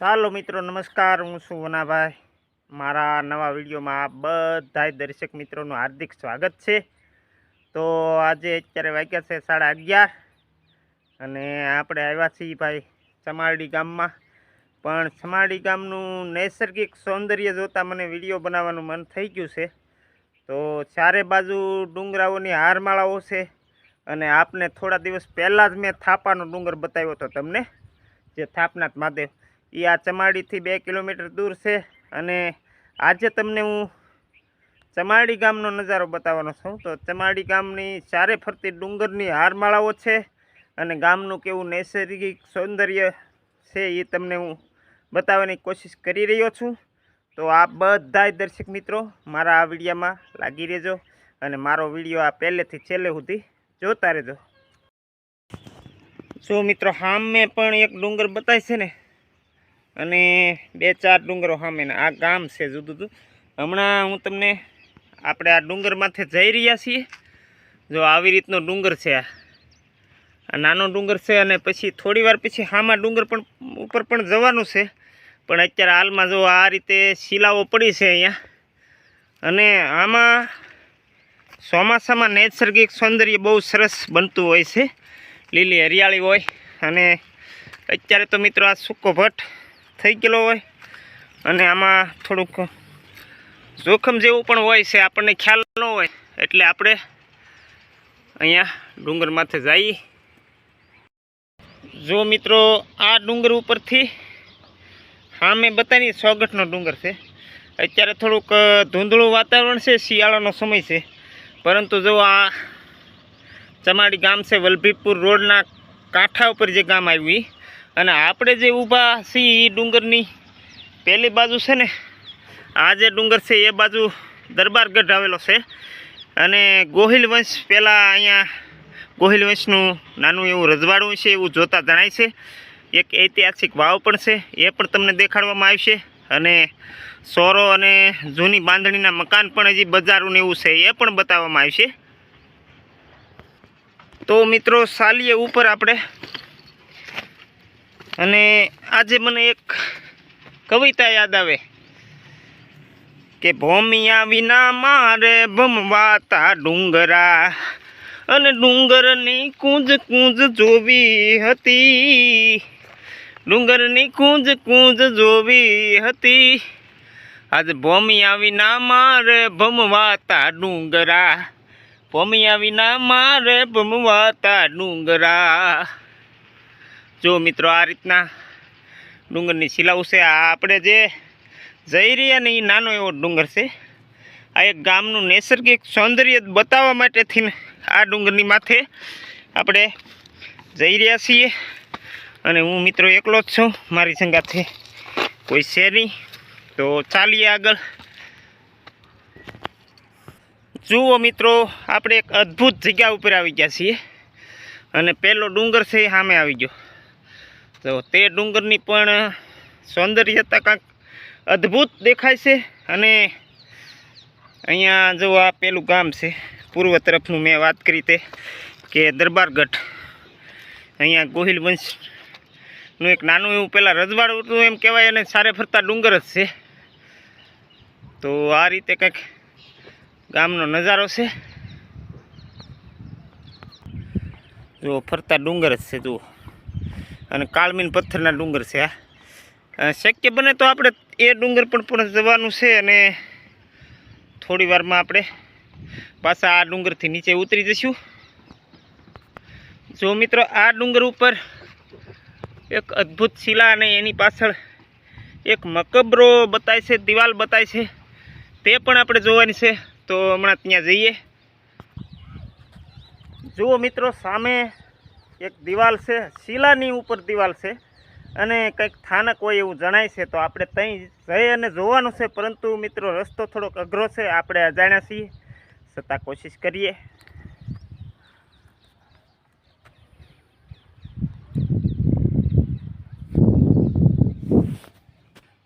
ચાલો મિત્રો, નમસ્કાર. હું છું વનાભાઈ. મારા નવા વિડીયોમાં આ બધા દર્શક મિત્રોનું હાર્દિક સ્વાગત છે. તો આજે અત્યારે વાગ્યા છે સાડા અગિયાર અને આપણે આવ્યા છીએ ભાઈ ચમારડી ગામમાં. પણ ચમારડી ગામનું નૈસર્ગિક સૌંદર્ય જોતાં મને વીડિયો બનાવવાનું મન થઈ ગયું છે. તો ચારે બાજુ ડુંગરાઓની હારમાળાઓ છે અને આપને થોડા દિવસ પહેલાં જ મેં થાપાનો ડુંગર બતાવ્યો હતો તમને, જે થાપનાથ મહાદેવ. એ આ ચમાડીથી બે કિલોમીટર દૂર છે અને આજે તમને હું ચમાડી ગામનો નજારો બતાવવાનો છું. તો ચમાડી ગામની ચારે ફરતી ડુંગરની હારમાળાઓ છે અને ગામનું કેવું નૈસર્ગિક સૌંદર્ય છે એ તમને હું બતાવવાની કોશિશ કરી રહ્યો છું. તો આ બધાય દર્શક મિત્રો, મારા આ વિડીયામાં લાગી રહેજો અને મારો વીડિયો આ પહેલેથી છેલ્લે સુધી જોતા રહેજો. જો મિત્રો સામે પણ એક ડુંગર બતાય છે ને? અને બે ચાર ડુંગરો સામે આ ગામ છે જુદું જુદું. હમણાં હું તમને આપણે આ ડુંગરમાંથી જઈ રહ્યા છીએ. જો આવી રીતનો ડુંગર છે આ નાનો ડુંગર છે અને પછી થોડી વાર પછી હામાં ડુંગર પણ ઉપર પણ જવાનું છે. પણ અત્યારે હાલમાં જો આ રીતે શિલાઓ પડી છે અહીંયા. અને આમાં ચોમાસામાં નૈસર્ગિક સૌંદર્ય બહુ સરસ બનતું હોય છે. લીલી હરિયાળી હોય. અને અત્યારે તો મિત્રો આ સૂકો ભટ્ટ થઈ ગયેલો હોય અને આમાં થોડુંક જોખમ જેવું પણ હોય છે, આપણને ખ્યાલ ન હોય. એટલે આપણે અહીંયા ડુંગર માથે જઈએ. જો મિત્રો, આ ડુંગર ઉપરથી હા મેં બતાવી સોગઠનો ડુંગર છે. અત્યારે થોડુંક ધૂંધળું વાતાવરણ છે, શિયાળાનો સમય છે. પરંતુ જો આ ચમાડી ગામ છે, વલભીપુર રોડના કાંઠા ઉપર જે ગામ આવ્યું અને આપણે જે ઊભા છીએ એ ડુંગરની પહેલી બાજુ છે ને, આ જે ડુંગર છે એ બાજુ દરબારગઢ આવેલો છે. અને ગોહિલ વંશ પહેલાં અહીંયા, ગોહિલ વંશનું નાનું એવું રજવાડું છે એવું જોતા જણાય છે. એક ઐતિહાસિક વાવ પણ છે, એ પણ તમને દેખાડવામાં આવશે. અને સોરો અને જૂની બાંધણીના મકાન પણ હજી બજારું એવું છે, એ પણ બતાવવામાં આવશે. તો મિત્રો, સાલીએ ઉપર આપણે અને આજે મને એક કવિતા યાદ આવે કે ભોમિયા વિના મારે ભમવાતા ડુંગરા અને ડુંગરની કુંજ કુંજ જોવી હતી. ડુંગરની કુંજ કુંજ જોવી હતી. આજે ભોમિયા વિના મારે ભમવાતા ડુંગરા. ભોમિયા વિના મારે ભમવાતા ડુંગરા. જો મિત્રો, આ રીતના ડુંગરની શિલાઉ છે. આ આપણે જે જઈ રહ્યા ને એ નાનો એવો ડુંગર છે. આ એક ગામનું નૈસર્ગિક સૌંદર્ય બતાવવા માટેથી આ ડુંગરની માથે આપણે જઈ રહ્યા છીએ. અને હું મિત્રો એકલો જ છું. મારી સંગાથે કોઈ છે નહીં. તો ચાલીએ આગળ. જુઓ મિત્રો, આપણે એક અદ્ભુત જગ્યા ઉપર આવી ગયા છીએ. અને પહેલો ડુંગર છે એ સામે આવી ગયો. તો તે ડુંગરની પણ સૌંદર્યતા કાંક અદ્ભુત દેખાય છે અને અહીંયા જો આ પેલું ગામ છે, પૂર્વ તરફનું મેં વાત કરી તે કે દરબારગઢ. અહીંયા ગોહિલ વંશનું એક નાનું એવું પહેલાં રજવાડું હતું એમ કહેવાય અને સારે ફરતા ડુંગર જ છે. તો આ રીતે કંઈક ગામનો નજારો છે. જો ફરતા ડુંગર જ છે, જુઓ. અને કાળમીન પથ્થરના ડુંગર છે આ. શક્ય બને તો આપણે એ ડુંગર પણ પણ જવાનું છે અને થોડી વારમાં આપણે પાછા આ ડુંગરથી નીચે ઉતરી જઈશું જો મિત્રો, આ ડુંગર ઉપર એક અદ્ભુત શિલા અને એની પાછળ એક મકબરો બતાય છે, દિવાલ બતાય છે. તે પણ આપણે જોવાની છે, તો હમણાં ત્યાં જઈએ. જુઓ મિત્રો, સામે એક દિવાલ છે, શિલાની ઉપર દિવાલ છે. અને કંઈક સ્થાનક હોય એવું જણાય છે, તો આપણે ત્યાં જઈ અને જોવાનું છે. પરંતુ મિત્રો, રસ્તો થોડોક અઘરો છે, આપણે અજાણ્યા છીએ. છતાં કોશિશ કરીએ.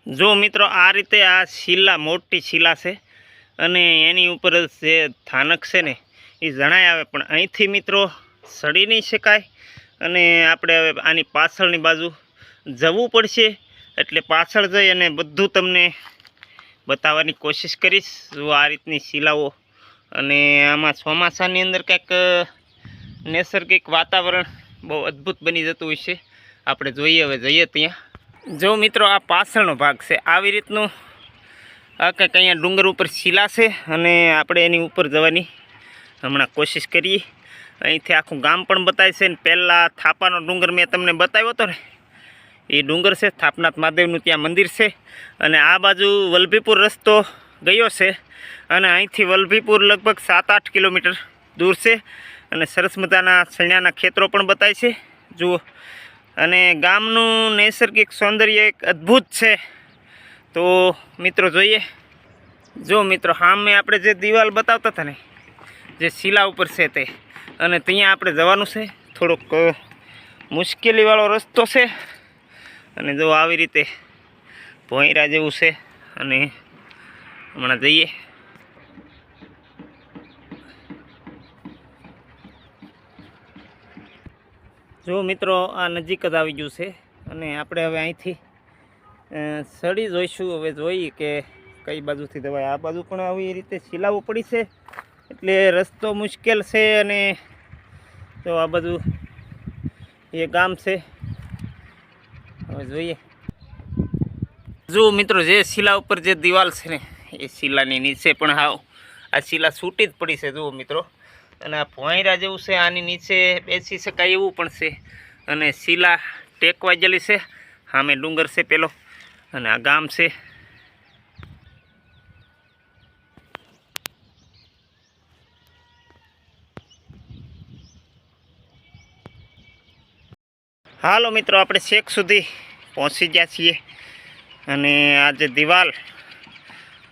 જો મિત્રો, આ રીતે આ શિલા, મોટી શિલા છે. અને એની ઉપર જે સ્થાનક છે ને, એ જણાય આવે. પણ અહીંથી મિત્રો, સડી નહીં શકાય. અને આપણે હવે આની પાછળની બાજુ જવું પડશે. એટલે પાછળ જઈ અને બધું તમને બતાવવાની કોશિશ કરીશ. જો આ રીતની શિલાઓ અને આમાં ચોમાસાની અંદર કંઈક નૈસર્ગિક વાતાવરણ બહુ અદ્ભુત બની જતું હોય છે. આપણે જોઈએ, હવે જઈએ ત્યાં. જો મિત્રો, આ પાછળનો ભાગ છે. આવી રીતનું આ કંઈક અહીંયા ડુંગર ઉપર શિલા છે અને આપણે એની ઉપર જવાની હમણાં કોશિશ કરીએ. અહીંથી આખું ગામ પણ બતાય છે ને પહેલાં થાપાનો ડુંગર મેં તમને બતાવ્યો હતો ને, એ ડુંગર છે, થાપનાથ મહાદેવનું ત્યાં મંદિર છે. અને આ બાજુ વલભીપુર રસ્તો ગયો છે અને અહીંથી વલભીપુર લગભગ સાત આઠ કિલોમીટર દૂર છે. અને સરસ મજાના સણિયાના ખેતરો પણ બતાય છે. જુઓ. અને ગામનું નૈસર્ગિક સૌંદર્ય એક અદ્ભુત છે. તો મિત્રો જોઈએ. જો મિત્રો સામે આપણે જે દિવાલ બતાવતા હતા ને, જે શિલા ઉપર છે તે અને ત્યાં આપણે જવાનું છે. થોડોક મુશ્કેલીવાળો રસ્તો છે. અને જો આવી રીતે ભોંયરા જેવું છે અને હમણાં જઈએ. જો મિત્રો, આ નજીક જ આવી ગયું છે અને આપણે હવે અહીંથી સડી જોઈશું. હવે જોઈ કે કઈ બાજુથી દવાય આ બાજુ પણ આવી રીતે શિલાઓ પડી છે. એટલે રસ્તો મુશ્કેલ છે અને તો આ બધું એ ગામ છે. હવે જોઈએ. જો મિત્રો, જે શિલા ઉપર જે દિવાલ છે ને, એ શિલાની નીચે પણ હાવ આ શિલા છૂટી જ પડી છે, જુઓ મિત્રો. અને આ ભોંયરા જેવું છે, આની નીચે બેસી શકાય એવું પણ છે. અને શિલા ટેકવાઈ ગયેલી છે, સામે ડુંગર છે પેલો. અને આ ગામ છે. હાલો મિત્રો, આપણે શેખ સુધી પહોંચી ગયા છીએ. અને આ જે દિવાલ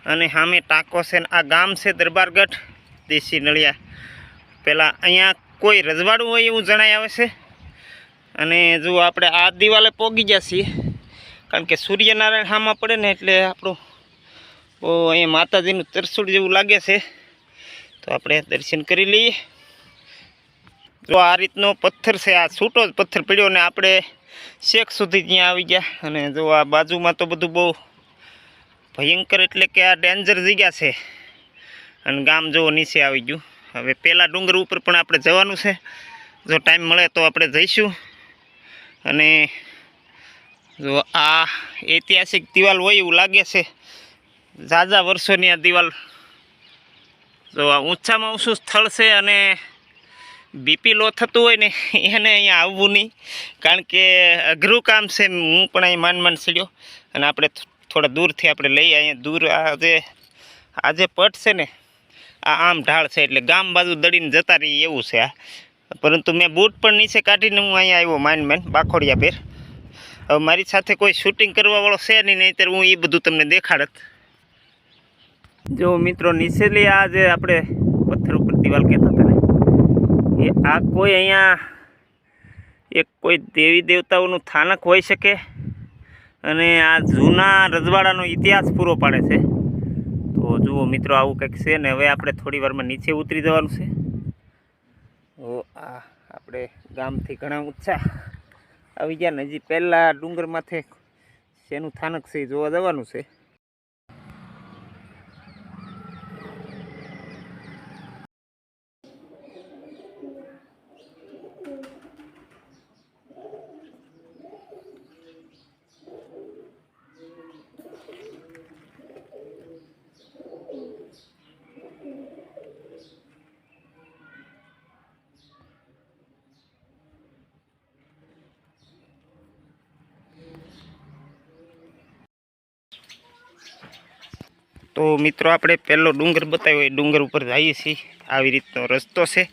અને સામે ટાંકો છે આ ગામ છે દરબારગઢ, દેશી નળિયા. પહેલાં અહીંયા કોઈ રજવાડું હોય એવું જણાય આવે છે? અને જો આપણે આ દિવાલે પોગી ગયા છીએ. કારણ કે સૂર્યનારાયણ હામાં પડે ને એટલે આપણું અહીંયા માતાજીનું તરસુડ જેવું લાગે છે. તો આપણે દર્શન કરી લઈએ. જો આ રીતનો પથ્થર છે, આ છૂટો જ પથ્થર પડ્યો ને આપણે શેખ સુધી ત્યાં આવી ગયા. અને જો આ બાજુમાં તો બધું બહુ ભયંકર એટલે કે આ ડેન્જર જગ્યા છે. અને ગામ જો નીચે આવી ગયું. હવે પહેલાં ડુંગર ઉપર પણ આપણે જવાનું છે. જો ટાઈમ મળે તો આપણે જઈશું. અને જો આ ઐતિહાસિક દિવાલ હોય એવું લાગે છે. ઝાઝા વર્ષોની આ દિવાલ. જો આ ઊંચામાં ઊંચું સ્થળ છે અને બીપી લો થતું હોય ને, એને અહીંયા આવવું નહીં. કારણ કે અઘરું કામ છે હું પણ અહીં માન માન સીડ્યો. અને આપણે થોડા દૂરથી આપણે લઈએ અહીંયા દૂર આ જે આ જે પટ છે ને, આ આમ ઢાળ છે એટલે ગામ બાજુ દડીને જતા રહીએ એવું છે આ. પરંતુ મેં બૂટ પણ નીચે કાઢીને હું અહીંયા આવ્યો માન માન બાખોડિયા પેર હવે મારી સાથે કોઈ શૂટિંગ કરવાવાળો છે નહીં, નહીંતર હું એ બધું તમને દેખાડત. જો મિત્રો નીચેલી આ જે આપણે પથ્થર ઉપર દિવાલ કહેતા એ આ કોઈ અહીંયા એક કોઈ દેવી દેવતાઓનું સ્થાનક હોઈ શકે? અને આ જૂના રજવાડાનો ઇતિહાસ પૂરો પાડે છે. તો જુઓ મિત્રો, આવું કંઈક છે ને, હવે આપણે થોડી વારમાં નીચે ઉતરી જવાનું છે. તો આ આપણે ગામથી ઘણા ઊંચા આવી ગયા ને, હજી પહેલાં ડુંગરમાંથી શેનું સ્થાનક છે જોવા જવાનું છે. તો મિત્રો, આપણે પહેલો ડુંગર બતાવ્યો. એ ડુંગર ઉપર જઈએ છીએ. આવી રીતનો રસ્તો છે.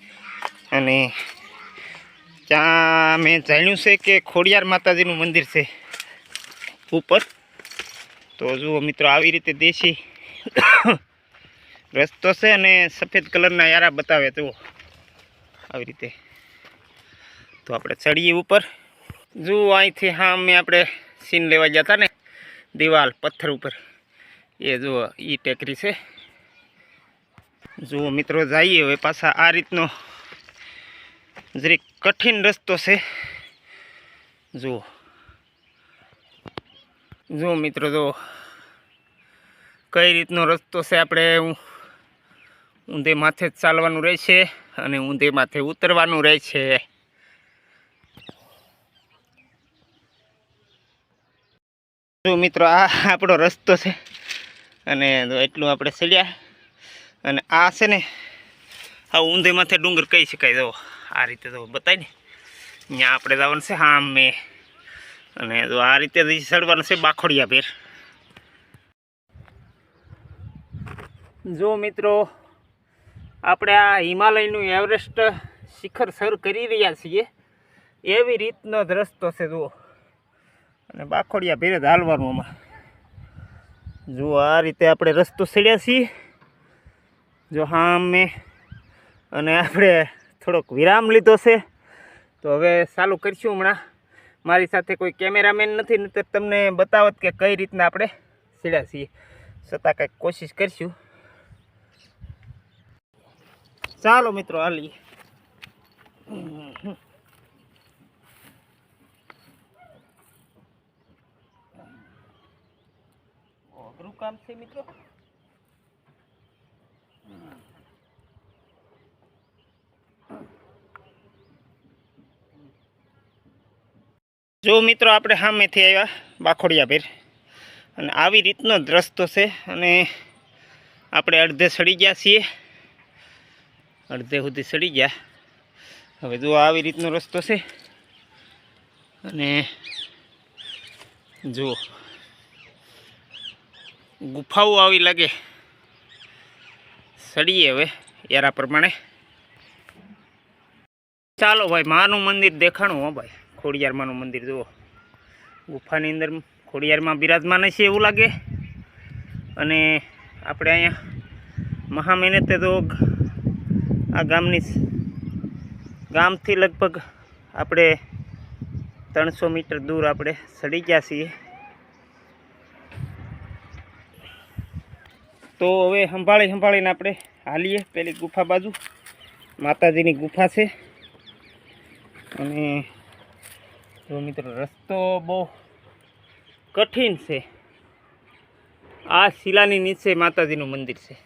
અને ત્યાં મેં જાણ્યું છે કે ખોડિયાર માતાજીનું મંદિર છે ઉપર. તો જુઓ મિત્રો, આવી રીતે દેશી રસ્તો છે અને સફેદ કલરના યારા બતાવે. જુઓ. આવી રીતે. તો આપણે ચડીએ ઉપર. જુઓ, અહીંથી હા, અમે આપણે સીન લેવા હતા ને. દિવાલ, પથ્થર ઉપર. એ જુઓ ઈ ટેકરી છે. જુઓ મિત્રો જઈએ હવે પાછા આ રીતનો જરીક કઠિન રસ્તો છે. જુઓ જો મિત્રો જો કઈ રીતનો રસ્તો છે આપણે ઊંધે માથે ચાલવાનું રહે છે અને ઊંધે માથે ઉતરવાનું રહે છે. જો મિત્રો આ આપણો રસ્તો છે. અને એટલું આપણે ચડ્યા અને આ છે ને, આ ઊંધે માથે ડુંગર કહી શકાય. જો આ રીતે તો બતાવી ને ત્યાં આપણે જવાનું છે હા મેં અને જો આ રીતે ચડવાનું છે બાખોડિયા ભેર. જો મિત્રો, આપણે આ હિમાલયનું એવરેસ્ટ શિખર સર કરી રહ્યા છીએ. એવી રીતનો રસ્તો છે જુઓ. અને બાખોડિયા ભેરે જ હાલવાનું આમાં. જુઓ આ રીતે આપણે રસ્તો ચડ્યા છીએ. જો હા અમે અને આપણે થોડોક વિરામ લીધો છે. તો હવે ચાલુ કરીશું હમણાં. મારી સાથે કોઈ કેમેરામેન નથી ને તમને બતાવત કે કઈ રીતના આપણે ચડ્યા છીએ. છતાં કંઈક કોશિશ કરીશું. ચાલો મિત્રો, હાલીએ. કામ છે મિત્રો? જો મિત્રો, આપણે સામેથી આવ્યા બાખોડિયા ભેર. અને આવી રીતનો જ રસ્તો છે અને આપણે અડધે સડી ગયા છીએ. અડધે સુધી સડી ગયા. હવે જો આવી રીતનો રસ્તો છે. અને જુઓ. ગુફાઓ આવી લાગે. સડીએ હવે એરા પ્રમાણે. ચાલો ભાઈ, માનું મંદિર દેખાણું હો ભાઈ. ખોડિયારમાંનું મંદિર જુઓ. ગુફાની અંદર ખોડિયારમાં બિરાજમાન છે એવું લાગે. અને આપણે અહીંયા મહા મહેનતે તો આ ગામની ગામથી લગભગ આપણે ત્રણસો મીટર દૂર આપણે સડી ગયા છીએ. તો હવે સંભાળી સંભાળીને આપણે હાલીએ. પેલી ગુફા બાજુ. માતાજીની ગુફા છે. અને જો મિત્રો, રસ્તો બહુ કઠિન છે. આ શિલાની નીચે માતાજીનું મંદિર છે.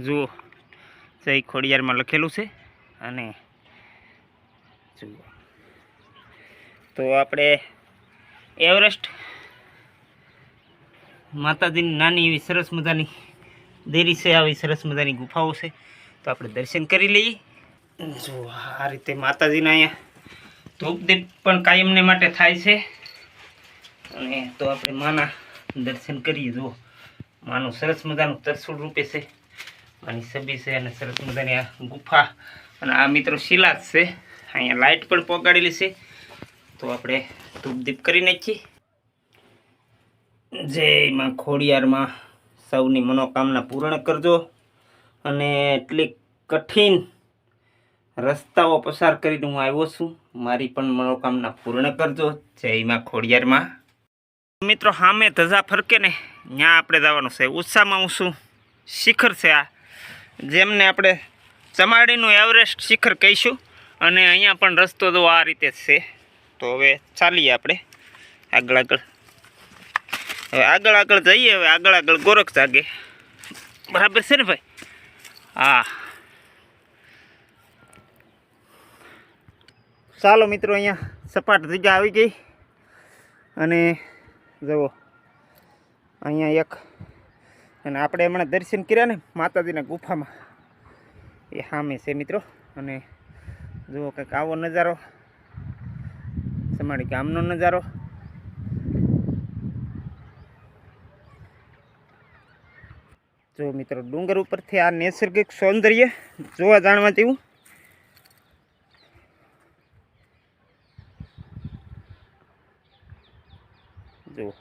જુઓ, જય ખોડિયારમાં લખેલું છે. અને જુઓ. તો આપણે એવરેસ્ટ માતાજીની નાની એવી સરસ મજાની દેરી છે, આવી સરસ મજાની ગુફાઓ છે. તો આપણે દર્શન કરી લઈએ. જો, આ રીતે માતાજીના અહીંયા ધૂપદીપ પણ કાયમને માટે થાય છે. અને તો આપણે માના દર્શન કરીએ. જુઓ માનું સરસ મજાનું તરસુડ રૂપે છે. માની છબી છે અને સરસ મજાની આ ગુફા. અને આ મિત્રો શિલા છે. અહીંયા લાઇટ પણ પહોંચાડેલી છે. તો આપણે ધૂપદીપ કરી નાખીએ. જય માં ખોડિયારમાં સૌની મનોકામના પૂર્ણ કરજો અને એટલી કઠિન રસ્તાઓ પસાર કરીને હું આવ્યો છું. મારી પણ મનોકામના પૂર્ણ કરજો. જય માં ખોડિયારમાં. મિત્રો સામે ધજા ફરકે ને ત્યાં આપણે જવાનું છે. ઉત્સાહમાં ઊંચું શિખર છે આ. જેમને આપણે ચમાડીનું એવરેસ્ટ શિખર કહીશું અને અહીંયા પણ રસ્તો તો આ રીતે છે. તો હવે ચાલીએ આપણે આગળ આગળ. હવે આગળ આગળ જઈએ, હવે આગળ આગળ ગોરખ જાગે. બરાબર છે ને ભાઈ? હા. ચાલો મિત્રો, અહીંયા સપાટ જગ્યા આવી ગઈ. અને જુઓ, અહીંયા એક, અને આપણે હમણાં દર્શન કર્યા ને માતાજીના ગુફામાં. એ સામે છે મિત્રો, અને જુઓ કંઈક આવો નજારો. સમાડી ગામનો નજારો. જો મિત્રો, ડુંગર ઉપરથી આ નૈસર્ગિક સૌંદર્ય જોવા જાણવા જેવું. જો.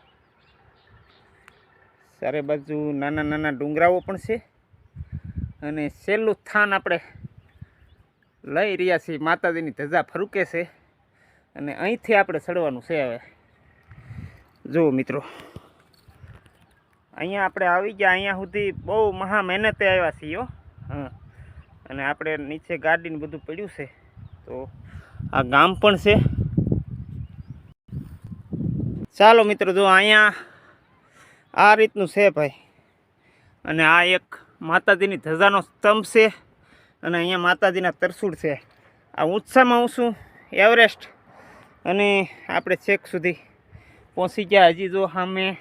ચારે બાજુ નાના નાના ડુંગરાઓ પણ છે. અને છેલ્લું સ્થાન આપણે લઈ રહ્યા છીએ. માતાજીની ધજા ફરુકે છે. અને અહીંથી આપણે ચડવાનું છે હવે. જુઓ મિત્રો અહીંયા આપણે આવી ગયા, અહીંયા સુધી બહુ મહા મહેનતે આવ્યા છીએ હો. અને આપણે નીચે ગાડીને બધું પડ્યું છે. તો આ ગામ પણ છે. ચાલો મિત્રો, જો અહીંયા આ રીતનું છે ભાઈ. અને આ એક માતાજીની ધજાનો સ્તંભ છે અને અહીંયા માતાજીના તરસુડ છે. આ ઊંચામાં ઊંચું એવરેસ્ટ. અને આપણે છેક સુધી પહોંચી ગયા. હજી જો સામે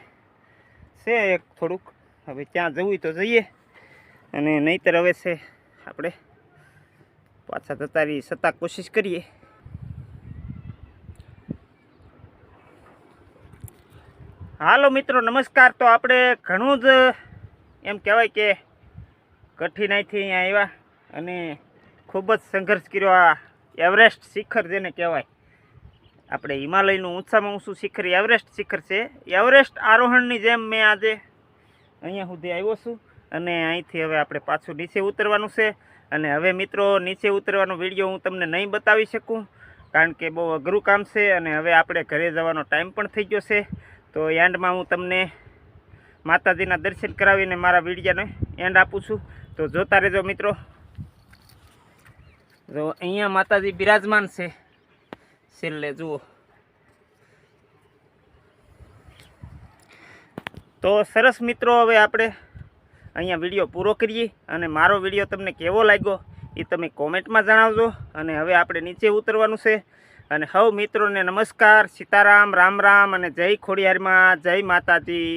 છે, એક થોડુંક. હવે ત્યાં જવું હોય તો જઈએ. અને નહીંતર હવે છે, આપણે પાછા જતા રહી છતાં કોશિશ કરીએ. હાલો મિત્રો, નમસ્કાર. તો આપણે ઘણું જ એમ કહેવાય કે કઠિનાઈથી અહીંયા આવ્યા અને ખૂબ જ સંઘર્ષ કર્યો આ એવરેસ્ટ શિખર જેને કહેવાય. આપણે હિમાલયનું ઊંચામાં ઊંચું શિખર, એવરેસ્ટ શિખર છે. એવરેસ્ટ આરોહણની જેમ મેં આજે અહીંયા સુધી આવ્યો છું અને અહીંથી હવે આપણે પાછું નીચે ઉતરવાનું છે. અને હવે મિત્રો, નીચે ઉતરવાનો વીડિયો હું તમને નહીં બતાવી શકું, કારણ કે બહુ અઘરું કામ છે અને હવે આપણે ઘરે જવાનો ટાઈમ પણ થઈ ગયો છે. તો એન્ડમાં હું તમને માતાજીના દર્શન કરાવીને મારા વિડીયાને એન્ડ આપું છું. તો જોતા રહેજો મિત્રો. જો અહીંયા માતાજી બિરાજમાન છે. છેલ્લે જુઓ. તો સરસ મિત્રો, હવે આપણે અહીંયા વીડિયો પૂરો કરીએ અને મારો વીડિયો તમને કેવો લાગ્યો એ તમે કોમેન્ટમાં જણાવજો અને હવે આપણે નીચે ઉતરવાનું છે. અને હવ મિત્રોને નમસ્કાર, સીતારામ, રામ રામ અને જય ખોડિયારમાં, જય માતાજી.